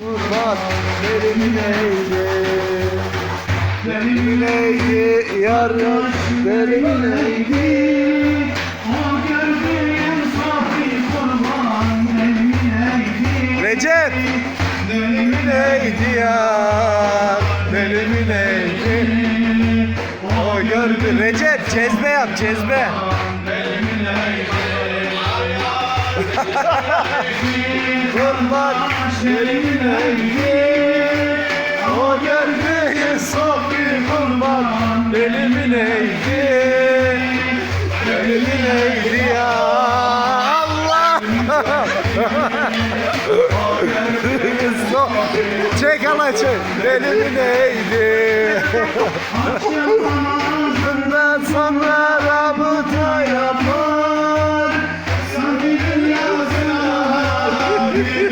Kurban delimin neydi? Delimin neydi? Yar yar delimin neydi? Recep delimin neydi ya? Delimin neydi? O gördü. Recep cezbe yap cezbe. Kurban delimin neydi? O gördü safi kurban delimin neydi? Delimin neydi ya? Allah! çek hala çek. Delimin neydi? Bir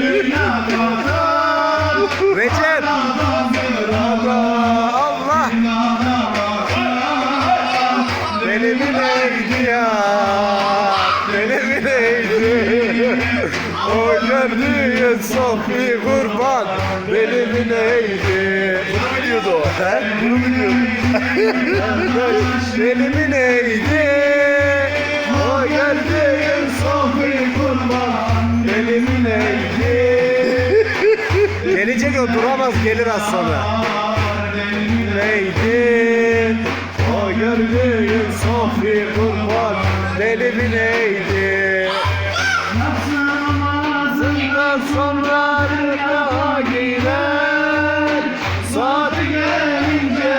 Recep. Allah. Delimin neydi ya? Delimin neydi? O gördüğün sofi kurban Delimin neydi? Bunu biliyordu o. Bunu biliyordu. Delimin neydi? Gelecek o duramaz gelir az sonra. Neydi? O gördüğün sofi kurban Deli mi neydi? Namazından sonra rüya girer Saati gelince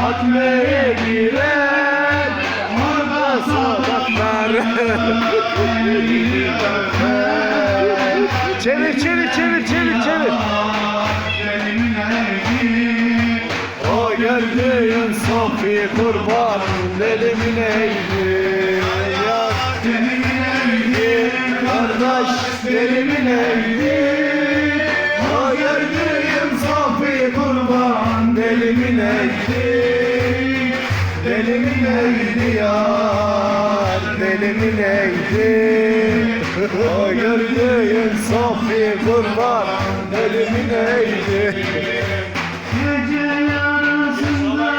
hatmeye girer Orada sokaklar Çevir çevir çevir çevir çevir O gördüğün sofi kurban Deli mi neydi? Ya deli mi neydi? Kardeş deli mi neydi? O gördüğün sofi kurban Deli mi neydi? Deli mi neydi yar? Deli mi neydi? O gördüğün sofi kurban Deli mi neydi? Gece yarısında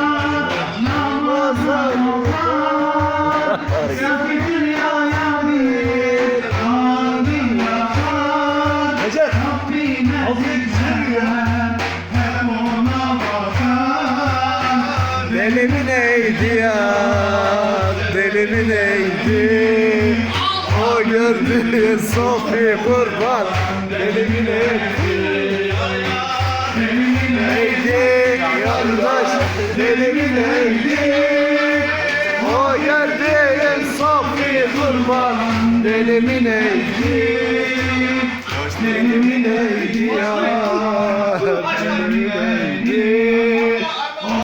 namaza Sanki dünyaya bir kalbin yakar Recep. Rabbine zikzeder hep ona bakar Deli mi neydi ya? Deli mi neydi? O gördüğün sofi kurban? Deli mi neydi? Kardeş deli mi neydi? O gördüğün sofi kurban Deli mi neydi? Deli mi neydi ya?